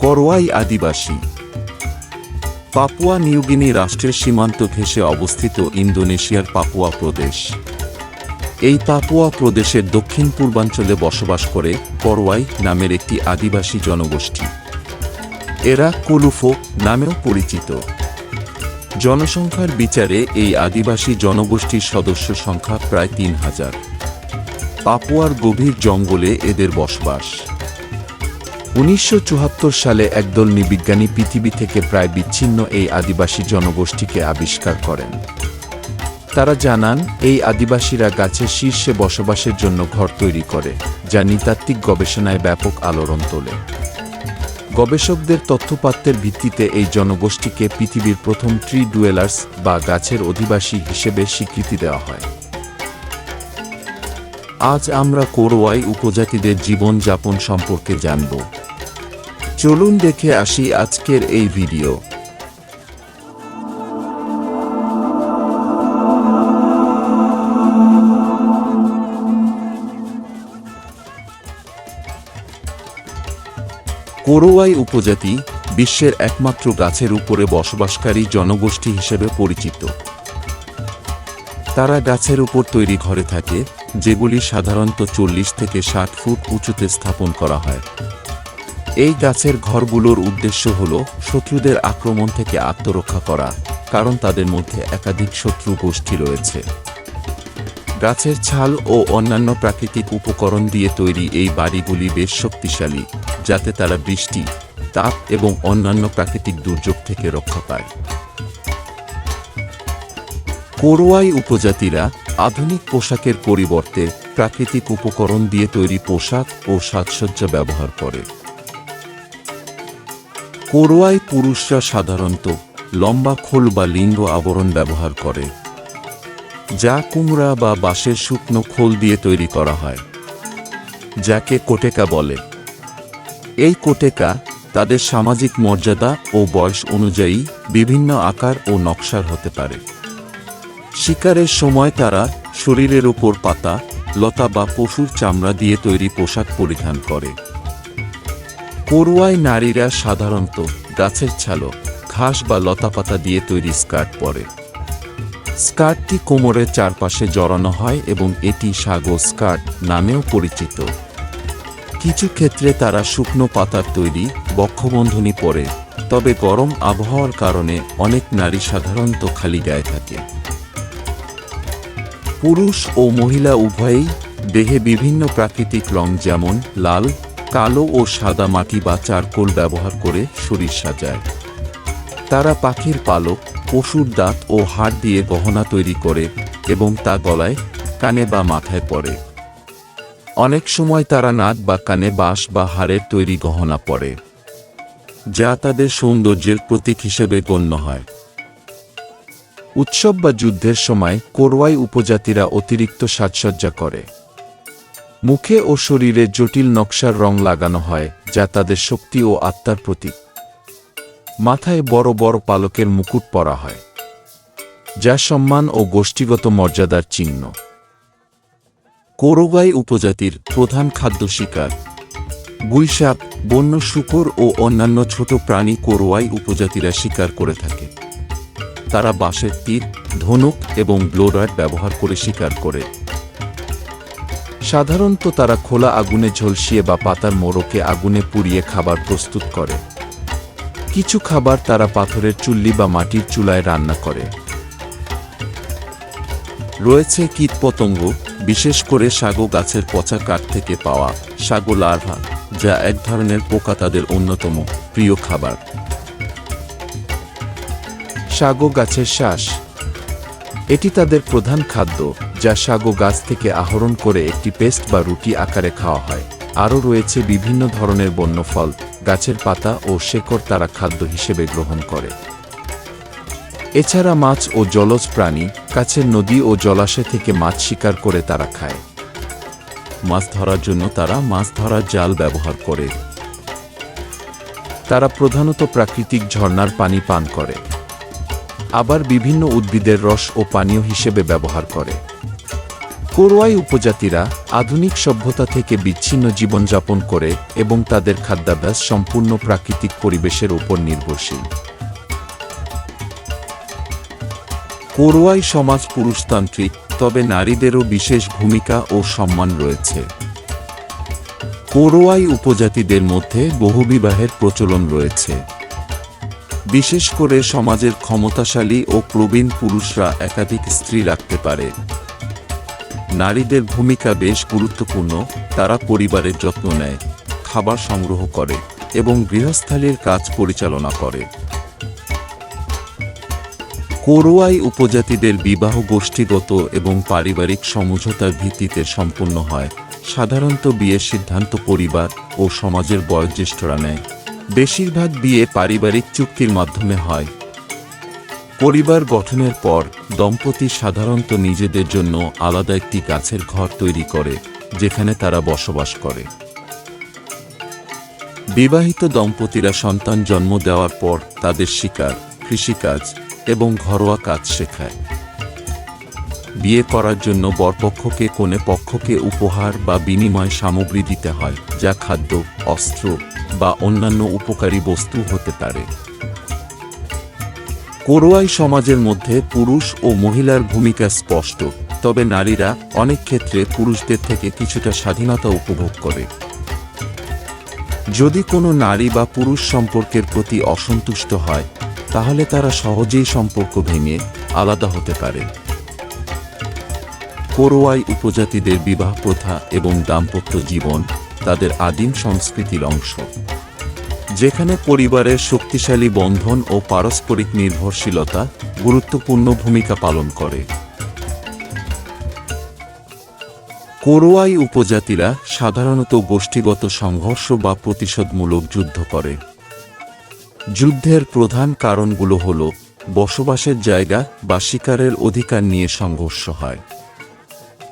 করোয়াই আদিবাসী। Papua New Guinea রাষ্ট্রের সীমান্ত ঘেঁষে অবস্থিত ইন্দোনেশিয়ার পাপুয়া প্রদেশ। এই পাপুয়া প্রদেশের দক্ষিণ পূর্বাঞ্চলে বসবাস করে করোয়াই নামের একটি আদিবাসী জনগোষ্ঠী। এরা কুলুফো নামেও পরিচিত। জনসংখ্যার বিচারে এই আদিবাসী জনগোষ্ঠীর সদস্য সংখ্যা প্রায় তিন হাজার। পাপুয়ার গভীর জঙ্গলে এদের বসবাস। উনিশশো চুয়াত্তর সালে একদল নিবিজ্ঞানী পৃথিবী থেকে প্রায় বিচ্ছিন্ন এই আদিবাসী জনগোষ্ঠীকে আবিষ্কার করেন। তারা জানান, এই আদিবাসীরা গাছের শীর্ষে বসবাসের জন্য ঘর তৈরি করে, যা নৃতাত্ত্বিক গবেষণায় ব্যাপক আলোড়ন তোলে। গবেষকদের তথ্যপাত্রের ভিত্তিতে এই জনগোষ্ঠীকে পৃথিবীর প্রথম ট্রি ডুয়েলার্স বা গাছের অধিবাসী হিসেবে স্বীকৃতি দেওয়া হয়। আজ আমরা কোরওয়াই উপজাতিদের জীবনযাপন সম্পর্কে জানব। চলুন দেখে আসি আজকের এই ভিডিও। কোরোয়াই উপজাতি বিশ্বের একমাত্র গাছের উপরে বসবাসকারী জনগোষ্ঠী হিসেবে পরিচিত। তারা গাছের উপর তৈরি ঘরে থাকে, যেগুলি সাধারণত চল্লিশ থেকে ষাট ফুট উঁচুতে স্থাপন করা হয়। এই গাছের ঘরগুলোর উদ্দেশ্য হল শত্রুদের আক্রমণ থেকে আত্মরক্ষা করা, কারণ তাদের মধ্যে একাধিক শত্রু গোষ্ঠী রয়েছে। গাছের ছাল ও অন্যান্য প্রাকৃতিক উপকরণ দিয়ে তৈরি এই বাড়িগুলি বেশ শক্তিশালী, যাতে তারা বৃষ্টি, তাপ এবং অন্যান্য প্রাকৃতিক দুর্যোগ থেকে রক্ষা পায়। কোরোয়াই উপজাতিরা আধুনিক পোশাকের পরিবর্তে প্রাকৃতিক উপকরণ দিয়ে তৈরি পোশাক ও সাজসজ্জা ব্যবহার করে। কোরোয়াই পুরুষরা সাধারণত লম্বা খোল বা লিঙ্গ আবরণ ব্যবহার করে, যা কুমড়া বা বাঁশের শুকনো খোল দিয়ে তৈরি করা হয়, যাকে কোটেকা বলে। এই কোটেকা তাদের সামাজিক মর্যাদা ও বয়স অনুযায়ী বিভিন্ন আকার ও নকশার হতে পারে। শিকারের সময় তারা শরীরের ওপর পাতা, লতা বা পশুর চামড়া দিয়ে তৈরি পোশাক পরিধান করে। করুয়ায় নারীরা সাধারণত গাছের ছালো, ঘাস বা লতাপাতা দিয়ে তৈরি স্কার্ট পরে। স্কার্টটি কোমরের চারপাশে জড়ানো হয় এবং এটি সাগো স্কার্ট নামেও পরিচিত। কিছু ক্ষেত্রে তারা শুকনো পাতার তৈরি, বক্ষবন্ধনী পরে, তবে গরম আবহাওয়ার কারণে অনেক নারী সাধারণত খালি গায়ে থাকে। পুরুষ ও মহিলা উভয়েই দেহে বিভিন্ন প্রাকৃতিক রং যেমন লাল কালো ও সাদা মাটি বা চারকোল ব্যবহার করে শরীর সাজায়। তারা পাখির পালক, পশুর দাঁত ও হাড় দিয়ে গহনা তৈরি করে এবং তা গলায়, কানে বা মাথায় পরে। অনেক সময় তারা নাক বা কানে বাঁশ বা হাড়ের তৈরি গহনা পরে, যা তাদের সৌন্দর্যের প্রতীক হিসেবে গণ্য হয়। উৎসব বা যুদ্ধের সময় কোরওয়াই উপজাতিরা অতিরিক্ত সাজসজ্জা করে। মুখে ও শরীরে জটিল নকশার রং লাগানো হয়, যা তাদের শক্তি ও আত্মার প্রতীক। মাথায় বড় বড় পালকের মুকুট পরা হয়, যা সম্মান ও গোষ্ঠীগত মর্যাদার চিহ্ন। কোরোগাই উপজাতির প্রধান খাদ্য শিকার। গুইসাপ বন্য শুকর ও অন্যান্য ছোট প্রাণী কোরোয়াই উপজাতিরা শিকার করে থাকে। তারা বাঁশের তীর, ধনুক এবং ব্লোডার ব্যবহার করে শিকার করে। সাধারণত তারা খোলা আগুনে ঝলসিয়ে বা পাতার মোড়কে আগুনে পুড়িয়ে খাবার প্রস্তুত করে। কিছু খাবার তারা পাথরের চুল্লি বা মাটির চুলায় রান্না করে। রয়েছে কীটপতঙ্গ, বিশেষ করে সাগো গাছের পচা কাঠ থেকে পাওয়া সাগো লার্ভা, যা এক ধরনের পোকা তাদের অন্যতম প্রিয় খাবার। সাগো গাছের শ্বাস। এটি তাদের প্রধান খাদ্য। যা সাগো গাছ থেকে আহরণ করে একটি পেস্ট বা রুটি আকারে খাওয়া হয়। আরও রয়েছে বিভিন্ন ধরনের বন্য ফল গাছের পাতা ও শেকড় তারা খাদ্য হিসেবে গ্রহণ করে। এছাড়া মাছ ও জলজ প্রাণী কাছের নদী ও জলাশয় থেকে মাছ শিকার করে তারা খায়। মাছ ধরার জন্য তারা মাছ ধরার জাল ব্যবহার করে। তারা প্রধানত প্রাকৃতিক ঝর্নার পানি পান করে। আবার বিভিন্ন উদ্ভিদের রস ও পানীয় হিসেবে ব্যবহার করে। কোরওয়াই উপজাতিরা আধুনিক সভ্যতা থেকে বিচ্ছিন্ন জীবনযাপন করে এবং তাদের খাদ্যাভ্যাস সম্পূর্ণ প্রাকৃতিক পরিবেশের উপর নির্ভরশীল। কোরওয়াই সমাজ পুরুষতান্ত্রিক, তবে নারীদেরও বিশেষ ভূমিকা ও সম্মান রয়েছে। কোরওয়াই উপজাতিদের মধ্যে বহুবিবাহের প্রচলন রয়েছে। বিশেষ করে সমাজের ক্ষমতাশালী ও প্রবীণ পুরুষরা একাধিক স্ত্রী রাখতে পারে। নারীদের ভূমিকা বেশ গুরুত্বপূর্ণ, তারা পরিবারের যত্ন নেয়, খাবার সংগ্রহ করে এবং গৃহস্থালীর কাজ পরিচালনা করে। কোরোয়াই উপজাতিদের বিবাহ গোষ্ঠীগত এবং পারিবারিক সমঝোতার ভিত্তিতে সম্পন্ন হয়। সাধারণত বিয়ের সিদ্ধান্ত পরিবার ও সমাজের বয়োজ্যেষ্ঠরা নেয়। বেশিরভাগ বিয়ে পারিবারিক চুক্তির মাধ্যমে হয়। পরিবার গঠনের পর, দম্পতি সাধারণত নিজেদের জন্য আলাদা একটি গাছের ঘর তৈরি করে, যেখানে তারা বসবাস করে। বিবাহিত দম্পতিরা সন্তান জন্ম দেওয়ার পর তাদের শিকার, কৃষিকাজ এবং ঘরোয়া কাজ শেখায়। বিয়ে করার জন্য বরপক্ষকে কোনে পক্ষকে উপহার বা বিনিময় সামগ্রী দিতে হয়, যা খাদ্য, অস্ত্র বা অন্যান্য উপকারী বস্তু হতে পারে। কোরোয়াই সমাজের মধ্যে পুরুষ ও মহিলার ভূমিকা স্পষ্ট, তবে নারীরা অনেক ক্ষেত্রে পুরুষদের থেকে কিছুটা স্বাধীনতা উপভোগ করে। যদি কোনো নারী বা পুরুষ সম্পর্কের প্রতি অসন্তুষ্ট হয়, তাহলে তারা সহজেই সম্পর্ক ভেঙে আলাদা হতে পারে। কোরোয়াই উপজাতিদের বিবাহ প্রথা এবং দাম্পত্য জীবন তাদের আদিম সংস্কৃতির অংশ। যেখানে পরিবারের শক্তিশালী বন্ধন ও পারস্পরিক নির্ভরশীলতা গুরুত্বপূর্ণ ভূমিকা পালন করে। কোরোয়াই উপজাতিরা সাধারণত গোষ্ঠীগত সংঘর্ষ বা প্রতিশোধমূলক যুদ্ধ করে। যুদ্ধের প্রধান কারণগুলো হল বসবাসের জায়গা বা শিকারের অধিকার নিয়ে সংঘর্ষ হয়।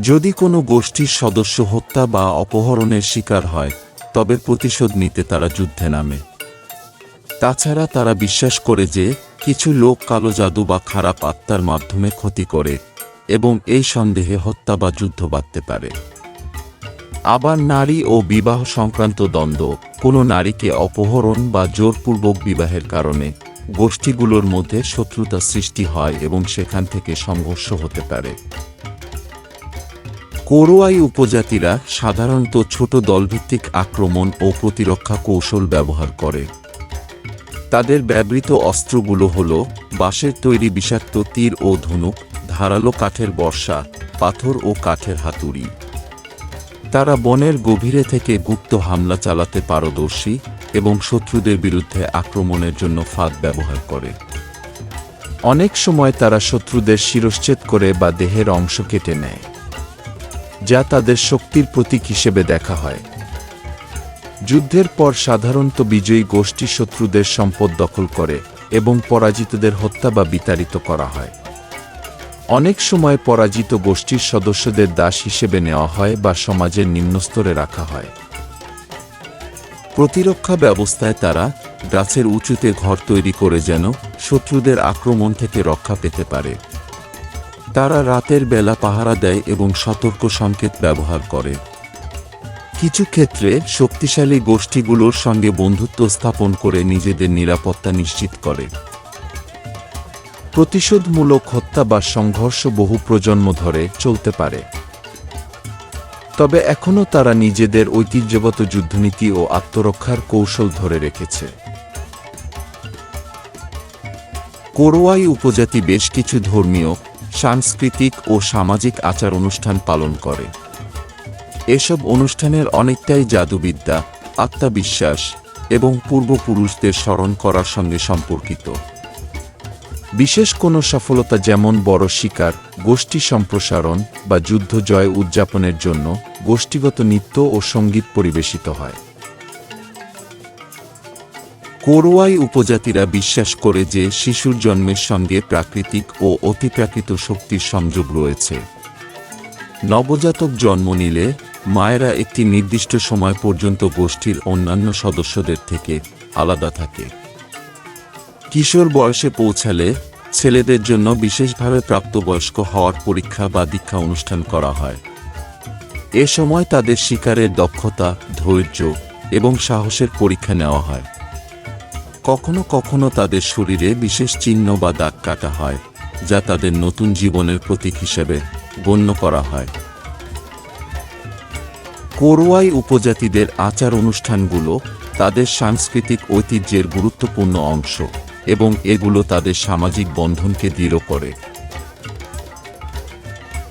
যদি কোনো গোষ্ঠীর সদস্য হত্যা বা অপহরণের শিকার হয়, তবে প্রতিশোধ নিতে তারা যুদ্ধে নামে। তাছাড়া তারা বিশ্বাস করে যে কিছু লোক কালো জাদু বা খারাপ আত্মার মাধ্যমে ক্ষতি করে এবং এই সন্দেহে হত্যা বা যুদ্ধ বাঁধতে পারে। আবার নারী ও বিবাহ সংক্রান্ত দ্বন্দ্ব, কোনো নারীকে অপহরণ বা জোরপূর্বক বিবাহের কারণে গোষ্ঠীগুলোর মধ্যে শত্রুতা সৃষ্টি হয় এবং সেখান থেকে সংঘর্ষ হতে পারে। কোরোয়াই উপজাতিরা সাধারণত ছোট দলভিত্তিক আক্রমণ ও প্রতিরক্ষা কৌশল ব্যবহার করে। তাদের ব্যবহৃত অস্ত্রগুলো হল বাঁশের তৈরি বিষাক্ত তীর ও ধনুক, ধারালো কাঠের বর্ষা পাথর ও কাঠের হাতুড়ি। তারা বনের গভীরে থেকে গুপ্ত হামলা চালাতে পারদর্শী এবং শত্রুদের বিরুদ্ধে আক্রমণের জন্য ফাঁদ ব্যবহার করে। অনেক সময় তারা শত্রুদের শিরশ্ছেদ করে বা দেহের অংশ কেটে নেয়, যা তাদের শক্তির প্রতীক হিসেবে দেখা হয়। যুদ্ধের পর সাধারণত বিজয়ী গোষ্ঠী শত্রুদের সম্পদ দখল করে এবং পরাজিতদের হত্যা বা বিতাড়িত করা হয়। অনেক সময় পরাজিত গোষ্ঠীর সদস্যদের দাস হিসেবে নেওয়া হয় বা সমাজের নিম্নস্তরে রাখা হয়। প্রতিরক্ষা ব্যবস্থায় তারা গাছের উঁচুতে ঘর তৈরি করে যেন শত্রুদের আক্রমণ থেকে রক্ষা পেতে পারে। তারা রাতের বেলা পাহারা দেয় এবং সতর্ক সংকেত ব্যবহার করে। কিছু ক্ষেত্রে শক্তিশালী গোষ্ঠীগুলোর সঙ্গে বন্ধুত্ব স্থাপন করে নিজেদের নিরাপত্তা নিশ্চিত করে। প্রতিশোধমূলক হত্যা বা সংঘর্ষ বহু প্রজন্ম ধরে চলতে পারে। তবে এখনও তারা নিজেদের ঐতিহ্যগত যুদ্ধনীতি ও আত্মরক্ষার কৌশল ধরে রেখেছে। কোরোয়াই উপজাতি বেশ কিছু ধর্মীয়, সাংস্কৃতিক ও সামাজিক আচার অনুষ্ঠান পালন করে। এসব অনুষ্ঠানের অনেকটাই জাদুবিদ্যা, আত্মাবিশ্বাস এবং পূর্বপুরুষদের স্মরণ করার সঙ্গে সম্পর্কিত। বিশেষ কোনো সফলতা যেমন বড় শিকার, গোষ্ঠী সম্প্রসারণ বা যুদ্ধ জয় উদযাপনের জন্য গোষ্ঠীগত নৃত্য ও সংগীত পরিবেশিত হয়। কোরোয়াই উপজাতিরা বিশ্বাস করে যে শিশুর জন্মের সঙ্গে প্রাকৃতিক ও অতিপ্রাকৃত শক্তির সংযোগ রয়েছে। নবজাতক জন্ম নিলে মায়েরা একটি নির্দিষ্ট সময় পর্যন্ত গোষ্ঠীর অন্যান্য সদস্যদের থেকে আলাদা থাকে। কিশোর বয়সে পৌঁছালে ছেলেদের জন্য বিশেষভাবে প্রাপ্তবয়স্ক হওয়ার পরীক্ষা বা দীক্ষা অনুষ্ঠান করা হয়। এ সময় তাদের শিকারের দক্ষতা, ধৈর্য এবং সাহসের পরীক্ষা নেওয়া হয়। কখনো কখনো তাদের শরীরে বিশেষ চিহ্ন বা দাগ কাটা হয়, যা তাদের নতুন জীবনের প্রতীক হিসেবে গণ্য করা হয়। কোরওয়াই উপজাতিদের আচার অনুষ্ঠানগুলো তাদের সাংস্কৃতিক ঐতিহ্যের গুরুত্বপূর্ণ অংশ এবং এগুলো তাদের সামাজিক বন্ধনকে দৃঢ় করে।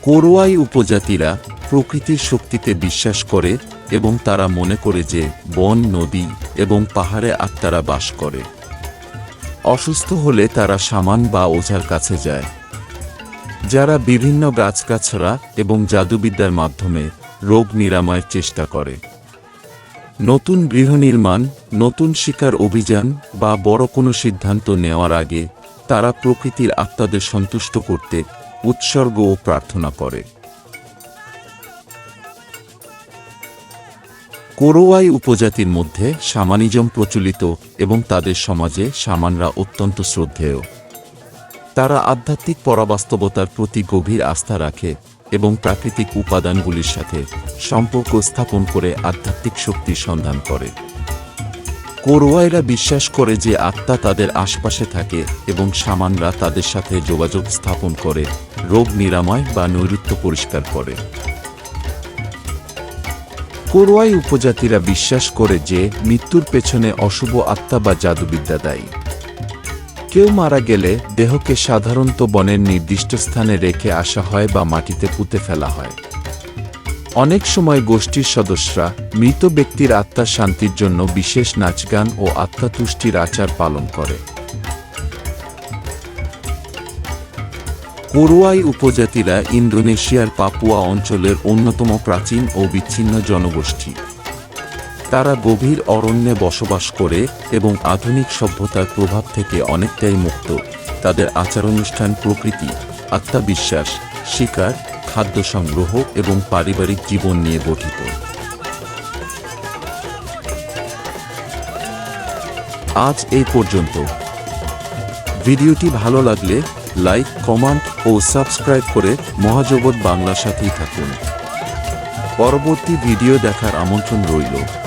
কোরওয়াই উপজাতিরা প্রকৃতির শক্তিতে বিশ্বাস করে এবং তারা মনে করে যে বন, নদী এবং পাহাড়ে আত্মারা বাস করে। অসুস্থ হলে তারা সামান বা ওঝার কাছে যায়। যারা বিভিন্ন গাছগাছরা এবং জাদুবিদ্যার মাধ্যমে রোগ নিরাময়ের চেষ্টা করে। নতুন গৃহ নির্মাণ, নতুন শিকার অভিযান বা বড় কোনো সিদ্ধান্ত নেওয়ার আগে তারা প্রকৃতির আত্মাদের সন্তুষ্ট করতে উৎসর্গ ও প্রার্থনা করে। কোরোয়াই উপজাতির মধ্যে সামানিজম প্রচলিত এবং তাদের সমাজে সামানরা অত্যন্ত শ্রদ্ধেয়। তারা আধ্যাত্মিক পরাবাস্তবতার প্রতি গভীর আস্থা রাখে এবং প্রাকৃতিক উপাদানগুলির সাথে সম্পর্ক স্থাপন করে আধ্যাত্মিক শক্তির সন্ধান করে। কোরওয়াইরা বিশ্বাস করে যে আত্মা তাদের আশপাশে থাকে এবং সামানরা তাদের সাথে যোগাযোগ স্থাপন করে, রোগ নিরাময় বা নৈরুত্য পরিষ্কার করে। কোরওয়াই উপজাতিরা বিশ্বাস করে যে মৃত্যুর পেছনে অশুভ আত্মা বা জাদুবিদ্যা দায়ী। কেউ মারা গেলে দেহকে সাধারণত বনের নির্দিষ্ট স্থানে রেখে আসা হয় বা মাটিতে পুঁতে ফেলা হয়। অনেক সময় গোষ্ঠীর সদস্যরা মৃত ব্যক্তির আত্মার শান্তির জন্য বিশেষ নাচগান ও আত্মাতুষ্টির আচার পালন করে। কোরুয়াই উপজাতিরা ইন্দোনেশিয়ার পাপুয়া অঞ্চলের অন্যতম প্রাচীন ও বিচ্ছিন্ন জনগোষ্ঠী। তারা গভীর অরণ্যে বসবাস করে এবং আধুনিক সভ্যতার প্রভাব থেকে অনেকটাই মুক্ত। তাদের আচার অনুষ্ঠান প্রকৃতি, আত্মাবিশ্বাস, শিকার, খাদ্য সংগ্রহ এবং পারিবারিক জীবন নিয়ে গঠিত। আজ এই পর্যন্ত। ভিডিওটি ভালো লাগলে লাইক, কমেন্ট ও সাবস্ক্রাইব করে মহাজগৎ বাংলার সাথেই থাকুন। পরবর্তী ভিডিও দেখার আমন্ত্রণ রইল।